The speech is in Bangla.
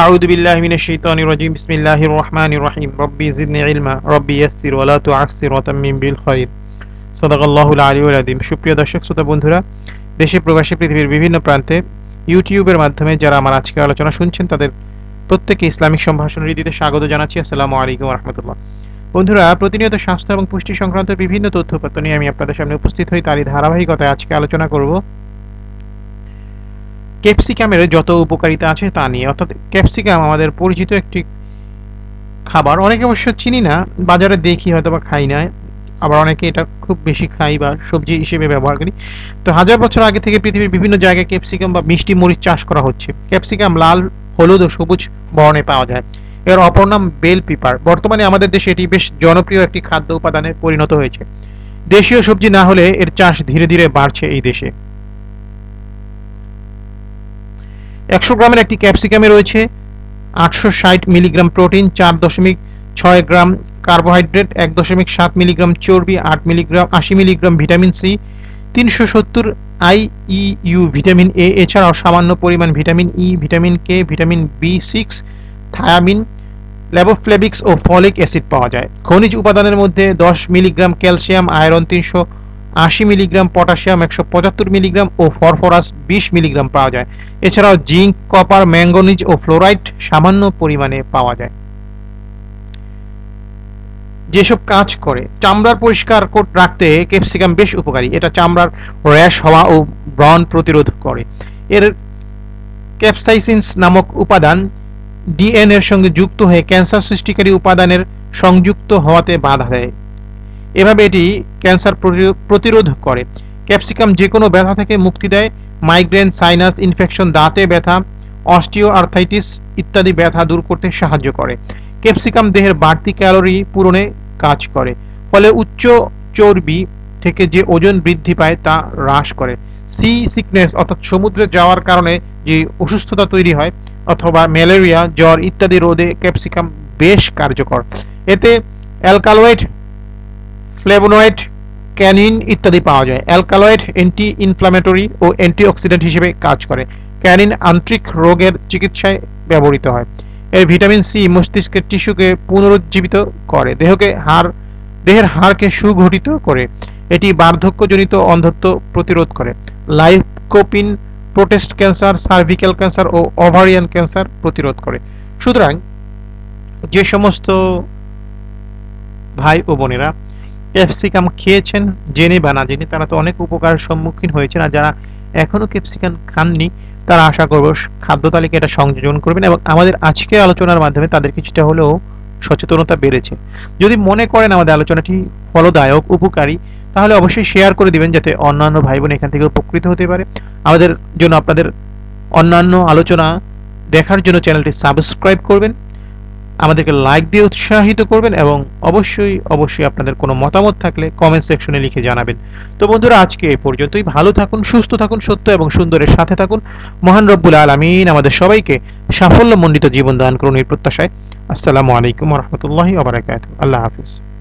আউযু বিল্লাহি মিনাশ শাইতানির রাজিম বিসমিল্লাহির রহমানির রহিম রব্বি জিদনি ইলমা রব্বি ইয়াসসির ওয়া লা তুআসসির ওয়া তাম্মিম বিল খাইর সাদাকাল্লাহুল আলিউল আযীম. সুপ্রিয় দর্শক, শ্রোতা, বন্ধুরা, দেশে প্রবাসী পৃথিবীর বিভিন্ন প্রান্তে ইউটিউবের মাধ্যমে যারা আমার আজকে আলোচনা শুনছেন, তাদের প্রত্যেকে ইসলামিক সম্ভাষণ রীতিতে স্বাগত জানাচ্ছি। আসসালামু আলাইকুম রহমতুল্লাহ। বন্ধুরা, প্রতিনিয়ত স্বাস্থ্য এবং পুষ্টি সংক্রান্ত বিভিন্ন তথ্য নিয়ে আমি আপনাদের সামনে উপস্থিত হই। তারই ধারাবাহিকতায় আজকে আলোচনা করব ক্যাপসিকামের যত উপকারিতা আছে তা নিয়ে, অর্থাৎ ক্যাপসিকাম আমাদের পরিচিত একটি খাবার। অনেকে অবশ্য চিনি না, বাজারে দেখি হয়তো বা খাই না। আবার অনেকে এটা খুব বেশি খাই বা সবজি হিসেবে ব্যবহার করি। তো হাজার বছর আগে থেকে পৃথিবীর বিভিন্ন জায়গায় ক্যাপসিকাম বা মিষ্টি মরিচ চাষ করা হচ্ছে। ক্যাপসিকাম লাল, হলুদ ও সবুজ বর্ণে পাওয়া যায়। এর অপর নাম বেল পিপার। বর্তমানে আমাদের দেশে এটি বেশ জনপ্রিয় একটি খাদ্য উপাদানে পরিণত হয়েছে। দেশীয় সবজি না হলে এর চাষ ধীরে ধীরে বাড়ছে এই দেশে। একশো গ্রামের একটি ক্যাপসিকামে রয়েছে আটশো ষাট মিলিগ্রাম প্রোটিন, চার দশমিক ছয় গ্রাম কার্বোহাইড্রেট, এক দশমিক সাত মিলিগ্রাম চর্বি, আট মিলিগ্রাম, আশি মিলিগ্রাম ভিটামিন সি, তিনশো সত্তর আই ইউ ভিটামিন এ, এছাড়াও সামান্য পরিমাণ vitamin E, vitamin K, vitamin B six, thiamine, riboflavin ও ফলিক অ্যাসিড পাওয়া যায়। খনিজ উপাদানের মধ্যে দশ মিলিগ্রাম ক্যালসিয়াম, আয়রন তিনশো আশি মিলিগ্রাম পটাশিয়াম, একশো পঁচাত্তর মিলিগ্রাম ও ফরফরাস বিশ মিলিগ্রাম পাওয়া যায়। এছাড়াও জিঙ্ক, কপার, ম্যাঙ্গনিজ ও ফ্লোরাইড সামান্য পরিমাণে পাওয়া যায়। যেসব কাজ করে, চামড়ার পরিষ্কার রাখতে ক্যাপসিকাম বেশ উপকারী। এটা চামড়ার র্যাশ হওয়া ও ব্রণ প্রতিরোধ করে। এর ক্যাপসাইসিনস নামক উপাদান ডিএনএর সঙ্গে যুক্ত হয়ে ক্যান্সার সৃষ্টিকারী উপাদানের সংযুক্ত হওয়াতে বাধা দেয়। এভাবে এটি ক্যান্সার প্রতিরোধ করে। ক্যাপসিকাম যে কোনো ব্যথা থেকে মুক্তি দেয়। মাইগ্রেন, সাইনাস, ইনফেকশন, দাঁতে ব্যথা, অস্টিও, আর্থাইটিস ইত্যাদি ব্যথা দূর করতে সাহায্য করে। ক্যাপসিকাম দেহের বাড়তি ক্যালোরি পূরণে কাজ করে, ফলে উচ্চ চর্বি থেকে যে ওজন বৃদ্ধি পায় তা হ্রাস করে। সি সিকনেস অর্থাৎ সমুদ্রে যাওয়ার কারণে যে অসুস্থতা তৈরি হয় অথবা ম্যালেরিয়া, জ্বর ইত্যাদি রোধে ক্যাপসিকাম বেশ কার্যকর। এতে অ্যালকালয়েড ফ্লেভোনয়েড, ক্যানিন ইত্যাদি পাওয়া যায়। অ্যালকালয়েড অ্যান্টি ইনফ্লামেটরি ও অ্যান্টিঅক্সিডেন্ট হিসেবে কাজ করে। ক্যানিন আন্ত্রিক রোগের চিকিৎসায় ব্যবহৃত হয়। এর ভিটামিন সি মস্তিষ্কের টিস্যুকে পুনরুজ্জীবিত করে। দেহকে হাড়, দেহের হাড়কে সুগঠিত করে। এটি বার্ধক্যজনিত অন্ধত্ব প্রতিরোধ করে। Lycopene, prostate cancer, cervical cancer ও ওভারিয়ান ক্যান্সার প্রতিরোধ করে। সুতরাং যে সমস্ত ভাই ও বোনেরা ক্যাপসিকাম খেয়েছেন, জেনে বা না জেনে তারা তো অনেক উপকার সম্মুখীন হয়েছেন আর যারা এখনও ক্যাপসিকাম খাননি, তারা আশা করব খাদ্য তালিকা এটা সংযোজন করবেন এবং আমাদের আজকের আলোচনার মাধ্যমে তাদের কিছুটা হলেও সচেতনতা বেড়েছে। যদি মনে করেন আমাদের আলোচনাটি ফলদায়ক, উপকারী, তাহলে অবশ্যই শেয়ার করে দিবেন যাতে অন্যান্য ভাই বোন এখান থেকে উপকৃত হতে পারে। আমাদের জন্য আপনাদের অন্যান্য আলোচনা দেখার জন্য চ্যানেলটি সাবস্ক্রাইব করবেন। আমাদেরকে লাইক দিয়ে উৎসাহিত করবেন এবং অবশ্যই অবশ্যই আপনাদের কোনো মতামত থাকলে কমেন্ট সেকশনে লিখে জানাবেন। তো বন্ধুরা, আজকে এ পর্যন্তই। ভালো থাকুন, সুস্থ থাকুন, সত্য এবং সুন্দরের সাথে থাকুন। মহান রব্বুল আলমিন আমাদের সবাইকে সাফল্যমণ্ডিত জীবন দান করুন এই প্রত্যাশায়। আসসালামু আলাইকুম রহমতুল্লাহি আবরাকাত আল্লাহ হাফিজ।